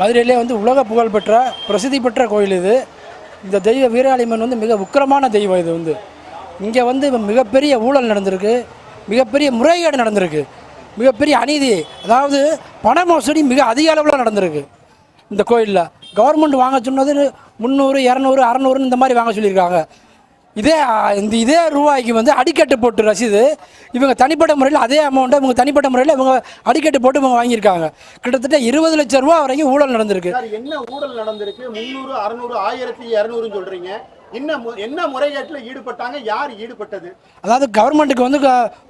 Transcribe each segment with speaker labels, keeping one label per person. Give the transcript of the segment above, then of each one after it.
Speaker 1: மதுரையிலே வந்து உலக புகழ்பெற்ற பிரசித்தி பெற்ற கோயில் இது. இந்த தெய்வ வீராளிமன் வந்து மிக உக்கிரமான தெய்வம் இது வந்து. இங்கே வந்து மிகப்பெரிய ஊழல் நடந்திருக்கு மிகப்பெரிய முறைகேடு நடந்திருக்கு மிகப்பெரிய அநீதி அதாவது பண மோசடி மிக அதிக அளவில் நடந்திருக்கு. இந்த கோயிலில் கவர்மெண்ட் வாங்க சொன்னது முந்நூறு இரநூறு அறநூறுன்னு இந்த மாதிரி வாங்க சொல்லியிருக்காங்க. இதே இந்த இதே ரூபாய்க்கு வந்து அடிக்கட்டு போட்டு ரசீது இவங்க தனிப்பட்ட முறையில் அதே அமௌண்ட்டை இவங்க தனிப்பட்ட முறையில் இவங்க அடிக்கட்டு போட்டு இவங்க வாங்கியிருக்காங்க. கிட்டத்தட்ட இருபது லட்சம் ரூபா வரைக்கும் ஊழல் நடந்திருக்கு.
Speaker 2: என்ன ஊழல் நடந்திருக்கு? முந்நூறு அறுநூறு ஆயிரத்தி இரநூறுன்னு சொல்றீங்க. என்ன என்ன முறைகேட்டுல ஈடுபட்டாங்க? யார் ஈடுபட்டது?
Speaker 1: அதாவது கவர்மெண்ட்டுக்கு வந்து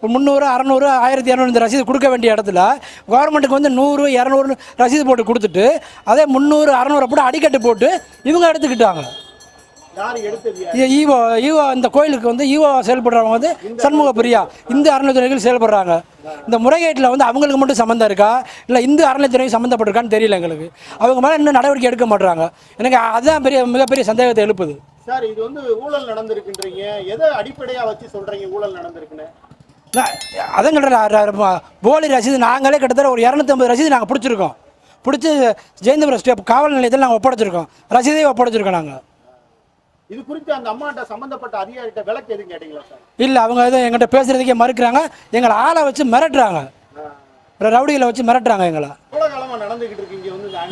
Speaker 1: முந்நூறு அறநூறு ஆயிரத்தி இரநூறு இந்த ரசீது கொடுக்க வேண்டிய இடத்துல கவர்மெண்ட்டுக்கு வந்து நூறு இரநூறு ரசீது போட்டு கொடுத்துட்டு அதே முந்நூறு அறநூறு போட்டு அடிக்கட்டு போட்டு இவங்க எடுத்துக்கிட்டாங்க
Speaker 2: யார் எடுத்தது யார்?
Speaker 1: இ- ஈவோ ஈவோ இந்த கோயிலுக்கு வந்து ஈவோ செயல்படுறவங்க வந்து சண்முக பிரியா. இந்து அறநிலைத்துறைகள் செயல்படுறாங்க. இந்த முறைகேட்டில் வந்து அவங்களுக்கு மட்டும் சம்மந்தம் இருக்கா? இல்லை இந்து அறநிலைத்துறை சம்மந்தப்பட்டிருக்கான்னு தெரியல எங்களுக்கு. அவங்க மேலே இன்னும் நடவடிக்கை எடுக்க மாட்றாங்க. எனக்கு அதுதான் பெரிய மிகப்பெரிய சந்தேகத்தை எழுப்புது.
Speaker 2: சார் இது வந்து ஊழல் நடந்திருக்குன்றீங்க. எதை அடிப்படையா வச்சு சொல்றீங்க ஊழல் நடந்திருக்குன்னு?
Speaker 1: அதான் சொல்கிறேன் போலி ரசீது நாங்களே கிட்டத்தட்ட ஒரு இரநூத்தம்பது ரசீது நாங்கள் பிடிச்சிருக்கோம். பிடிச்சி ஜெயந்தபுரம் ஸ்டேப் காவல் நிலையத்தில் நாங்கள் ஒப்படைச்சிருக்கோம். ரசீதையும் ஒப்படைச்சிருக்கோம் நாங்கள்
Speaker 2: இது குறித்து அந்த அம்மாட்ட சம்பந்தப்பட்ட அதிகாரிகிட்ட விளக்கு எதுவும் கேட்டீங்களா சார்?
Speaker 1: இல்லை அவங்க எதுவும் எங்கிட்ட பேசுகிறதுக்கே மறுக்கிறாங்க. எங்களை ஆளை வச்சு மிரட்டுறாங்க. ரவுடிகளை வச்சு மிரட்டுறாங்க எங்களை?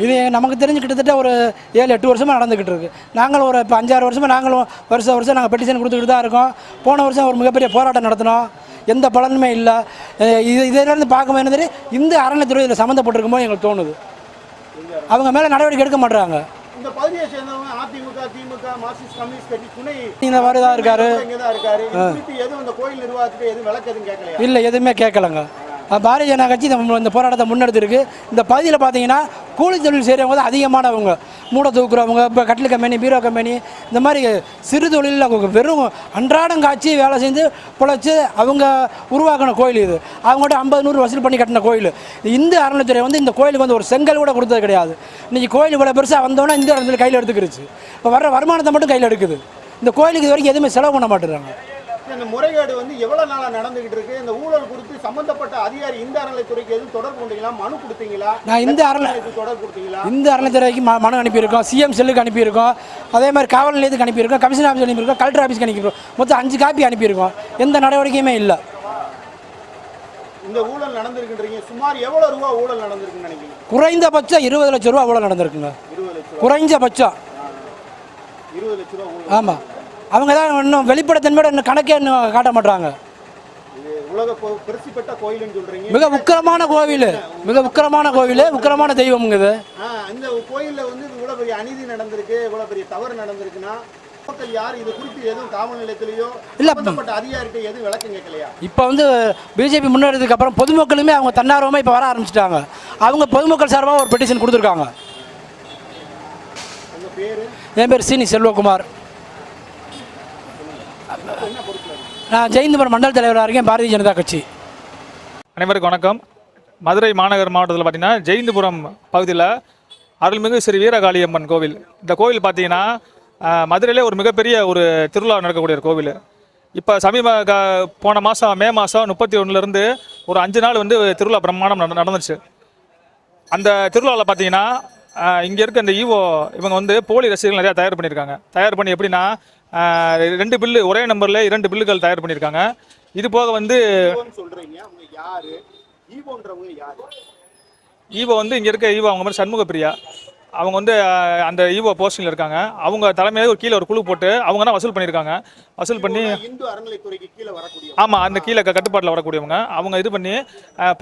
Speaker 1: இது நமக்கு தெரிஞ்சு கிட்டத்தட்ட ஒரு ஏழு எட்டு வருஷமாக நடந்துக்கிட்டு இருக்கு. நாங்களும் ஒரு இப்போ அஞ்சாறு வருஷமாக நாங்களும் வருஷம் வருஷம் நாங்கள் பெட்டிஷன் கொடுத்துக்கிட்டு தான் இருக்கோம். போன வருஷம் ஒரு மிகப்பெரிய போராட்டம் நடத்தினோம். எந்த பலனுமே இல்லை. இது இதிலிருந்து பார்க்கும்போது இந்த அறநிலைத்துறை இதில் சம்மந்தப்பட்டிருக்குமோ எங்களுக்கு தோணுது. அவங்க மேலே நடவடிக்கை எடுக்க மாட்றாங்க.
Speaker 2: இந்த பகுதியை சேர்ந்தவங்க அதிமுக திமுக மார்க்சிஸ்ட் கம்யூனிஸ்ட் கட்சி துணை
Speaker 1: இந்த மாதிரி தான் இருக்காரு.
Speaker 2: இங்க தான் இருக்காரு. எதுவும் இந்த கோயில் நிர்வாகத்துக்கு எதுவும் விளக்கு எதுவும் கேட்கலையா?
Speaker 1: இல்லை எதுவுமே கேட்கலங்க. பாரதிய ஜனதா கட்சி இந்த இந்த போராட்டத்தை முன்னெடுத்திருக்கு. இந்த பகுதியில் பார்த்தீங்கன்னா கூலி தொழில் செய்கிறவங்க தான் அதிகமானவங்க. மூட தூக்குறவங்க இப்போ கட்டில் கம்பெனி பீரோ கம்பெனி இந்த மாதிரி சிறு தொழிலில் அவங்க வெறும் அன்றாடம் காய்ச்சி வேலை செஞ்சு பிழைச்சி அவங்க உருவாக்கின கோயில் இது. அவங்கள்ட்ட ஐம்பது நூறு வசூல் பண்ணி கட்டின கோயில். இந்து அறநிலைத்துறை வந்து இந்த கோயிலுக்கு வந்து ஒரு செங்கல் கூட கொடுத்தது கிடையாது. இன்றைக்கி கோயில் இவ்வளோ பெருசாக வந்தோன்னே இந்து இடத்துல கையில் எடுத்துக்கிருச்சு. இப்போ வர்ற வருமானத்தை மட்டும் கையில் எடுக்குது. இந்த கோயிலுக்கு இது வரைக்கும் எதுவுமே செலவு பண்ண மாட்டேறாங்க
Speaker 2: இந்த முறைகேடு வந்து எவ்வளவு நாளா நடந்துகிட்டு இருக்கு? இந்த ஊழல் குறித்து சம்பந்தப்பட்ட அதிகாரி இந்த அறநிலைத்துறைக்கு எதுவும் தொடர்பு கொண்டீங்களா? மனு கொடுத்தீங்களா?
Speaker 1: நான் இந்த
Speaker 2: அறநிலையத்துக்கு தொடர்பு கொடுத்தீங்களா?
Speaker 1: இந்த அறநிலைத்துறைக்கு மனு அனுப்பியிருக்கோம். சிஎம் செல்லுக்கு அனுப்பியிருக்கோம். அதே மாதிரி காவல் நிலையத்துக்கு அனுப்பியிருக்கோம். கமிஷன் ஆஃபீஸ் அனுப்பியிருக்கோம். கலெக்டர் ஆஃபீஸ்க்கு அனுப்பியிருக்கோம். மொத்தம் அஞ்சு காப்பி அனுப்பியிருக்கோம். எந்த நடவடிக்கையுமே இல்லை.
Speaker 2: இந்த ஊழல் நடந்திருக்குன்றீங்க. சுமார் எவ்வளவு ரூபா ஊழல் நடந்திருக்குன்னு நினைக்கிறீங்க?
Speaker 1: குறைந்தபட்சம் இருபது லட்ச ரூபா அவ்வளோ நடந்திருக்குங்க. குறைஞ்சபட்சம்.
Speaker 2: இருபது லட்ச ரூபா ஊழல்.
Speaker 1: ஆமாம் அவங்க தான் இன்னும் வெளிப்படைத்தன்மையோட இன்னும் கணக்கே இன்னும் காட்ட மாட்டாங்க மிக உக்கிரமான கோவில். மிக உக்கிரமான கோவில். உக்கிரமான தெய்வம்ங்க இது.
Speaker 2: ஆ, இந்த கோயில்ல வந்து இவ்வளவு பெரிய அநீதி நடந்திருக்கு இவ்வளவு பெரிய தவறு நடந்திருக்குன்னா மக்கள் யார் இது குறித்து எதுவும் காவல் நிலையத்திலேயோ
Speaker 1: இல்ல,
Speaker 2: எதுவும் விளக்கம் கேட்கலையா?
Speaker 1: இப்போ வந்து பிஜேபி முன்னேறதுக்கு அப்புறம் பொதுமக்களுமே அவங்க தன்னார்வமாக இப்போ வர ஆரம்பிச்சிட்டாங்க. அவங்க பொதுமக்கள் சார்பாக ஒரு பெட்டிஷன் கொடுத்துருக்காங்க. என் பேர் சீனி செல்வகுமார்? நான் ஜெயந்தபுரம் மண்டல தலைவராக இருக்கேன் பாரதிய ஜனதா கட்சி.
Speaker 3: அனைவருக்கும் வணக்கம். மதுரை மாநகர் மாவட்டத்தில் பார்த்தீங்கன்னா ஜெயந்தபுரம் பகுதியில் அருள்மிகு ஸ்ரீ வீரகாளியம்மன் கோவில். இந்த கோவில் பார்த்தீங்கன்னா மதுரையிலே ஒரு மிகப்பெரிய ஒரு திருவிழா நடக்கக்கூடிய ஒரு கோவில். இப்போ சமீப க போன மாதம் மே மாதம் முப்பத்தி ஒன்றுலேருந்து ஒரு அஞ்சு நாள் வந்து திருவிழா பிரம்மாண்டம் நட- நடந்துச்சு அந்த திருவிழாவில் பார்த்தீங்கன்னா இங்கே இருக்க இந்த ஈவோ இவங்க வந்து போலி ரசிகர்கள் நிறையா தயார் பண்ணியிருக்காங்க. தயார் பண்ணி எப்படின்னா ரெண்டு பில்லு ஒரே நம்பரில் இரண்டு பில்லுகள் தயார் பண்ணியிருக்காங்க. இது போக வந்து
Speaker 2: யாரு? ஈவோன்றவங்க யாரு?
Speaker 3: ஈவோ வந்து இங்கே இருக்க ஈவோ அவங்க மாதிரி சண்முக பிரியா அவங்க வந்து அந்த ஈவோ போஸ்டிங்கில் இருக்காங்க. அவங்க தலைமையில ஒரு கீழே ஒரு குழு போட்டு அவங்க தான் வசூல் பண்ணியிருக்காங்க. வசூல் பண்ணி
Speaker 2: இந்து அறநிலைத்துறைக்கு கீழே வரக்கூடிய
Speaker 3: ஆமாம் அந்த கீழே கட்டுப்பாட்டில் வரக்கூடியவங்க. அவங்க இது பண்ணி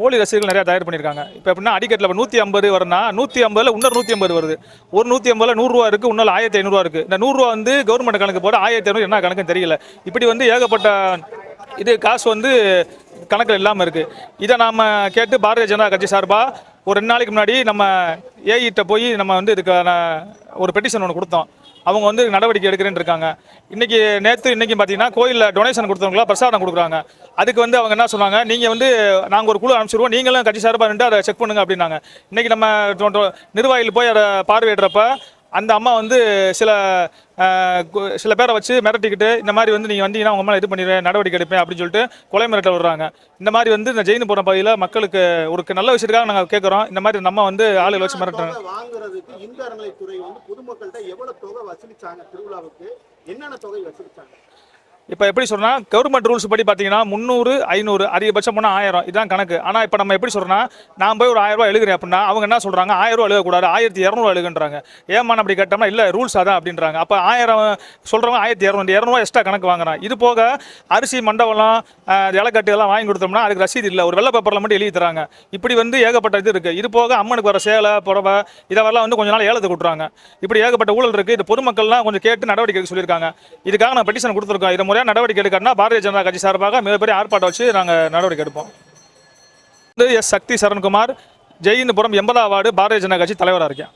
Speaker 3: போலி ரசீதுகள் நிறையா தயார் பண்ணியிருக்காங்க. இப்போ எப்படின்னா அடிக்கட்டில் இப்போ நூற்றி ஐம்பது வரும்னா நூற்றி ஐம்பதில் இன்னொரு நூற்றி ஐம்பது வருது. ஒரு நூற்றி ஐம்பதில் நூறுரூவா இருக்குது இன்னொரு ஆயிரத்தி ஐநூறுரூவா இருக்குது இந்த நூறுரூவா வந்து கவர்மெண்ட் கணக்கு போட்டு ஆயிரத்தி ஐநூறு என்ன கணக்குன்னு தெரியல. இப்படி வந்து ஏகப்பட்ட இது காசு வந்து கணக்கில் இல்லாமல் இருக்குது இதை நாம் கேட்டு பாரதிய ஜனதா கட்சி சார்பாக ஒரு ரெண்டு நாளைக்கு முன்னாடி நம்ம ஏஇட்ட போய் நம்ம வந்து இதுக்கான ஒரு பெட்டிஷன் ஒன்று கொடுத்தோம். அவங்க வந்து நடவடிக்கை எடுக்கிறேன்னு இருக்காங்க. இன்றைக்கி நேற்று இன்றைக்கி பார்த்தீங்கன்னா கோயிலில் டொனேஷன் கொடுத்தவங்களா பிரசாதம் கொடுக்குறாங்க. அதுக்கு வந்து அவங்க என்ன சொன்னாங்க? நீங்கள் வந்து நாங்கள் ஒரு குழு அனுப்பிச்சிருவோம். நீங்களும் கட்சி சார்பாக நின்று அதை செக் பண்ணுங்க அப்படின்னாங்க. இன்றைக்கி நம்ம நிர்வாகிகள் போய் அதை பார்வையிடுறப்ப அந்த அம்மா வந்து சில சில பேரை வச்சு மிரட்டிக்கிட்டு இந்த மாதிரி வந்து நீங்கள் வந்தீங்கன்னா உங்க மேலே இது பண்ணிடுவேன் நடவடிக்கை எடுப்பேன் அப்படின்னு சொல்லிட்டு கொலை மிரட்டல் விடுறாங்க. இந்த மாதிரி வந்து இந்த ஜெயினுபுரம் பகுதியில் மக்களுக்கு ஒரு நல்ல விஷயத்துக்காக நாங்கள் கேட்குறோம் இந்த மாதிரி நம்ம வந்து ஆளுகளை வச்சு மிரட்டுறாங்க.
Speaker 2: பொதுமக்கள்கிட்ட எவ்வளோ தொகை வசூலிச்சாங்க திருவிழாவுக்கு? என்னென்ன தொகை வசூலிச்சாங்க?
Speaker 3: இப்போ எப்படி சொன்னா கவர்மெண்ட் ரூல்ஸ் படி பார்த்தீங்கன்னா முந்நூறு ஐநூறு அதிகபட்சம் போனால் ஆயிரம். இதுதான் கணக்கு. ஆனால் இப்போ நம்ம எப்படி சொல்றோம்னா நான் போய் ஒரு ஆயிரம் ரூபா எழுகிறேன் அப்படின்னா அவங்க என்ன சொல்கிறாங்க ஆயிரம் ரூபா எழுகக்கூடாது ஆயிரத்தி இரநூறு எழுகுன்றாங்க ஏமான் அப்படி கேட்டோம்னா இல்லை ரூல்ஸ் அதான் அப்படின்றாங்க. அப்போ ஆயிரம் சொல்கிறவங்க ஆயிரத்தி இரநூறு இரநூறுவா எக்ஸ்ட்ரா கணக்கு வாங்குறான். இது போக அரிசி மண்டபம்லாம் இலக்கட்டு எல்லாம் வாங்கி கொடுத்தோம்னா அதுக்கு ரசீது இல்லை. ஒரு வெள்ளை பேப்பரில் மட்டும் எழுதி தராங்க. இப்படி வந்து ஏகப்பட்ட இது இருக்குது இது போக அம்மனுக்கு வர சேலை புடவை இதெல்லாம் வந்து கொஞ்ச நாள் ஏலத்தை கொடுத்துறாங்க இப்படி ஏகப்பட்ட ஊழல் இருக்குது இது பொதுமக்கள்லாம் கொஞ்சம் கேட்டு நடவடிக்கை சொல்லியிருக்காங்க. இதுக்காக நான் பெட்டிஷன் கொடுத்துருக்கோம். முறை முறையாக நடவடிக்கை எடுக்கணும்னா பாரதிய ஜனதா கட்சி சார்பாக மிகப்பெரிய ஆர்ப்பாட்டம் வச்சு நாங்கள் நடவடிக்கை எடுப்போம். வந்து எஸ் சக்தி சரண்குமார். ஜெயின்புரம் எண்பதாம் வார்டு பாரதிய ஜனதா கட்சி தலைவராக இருக்கேன்.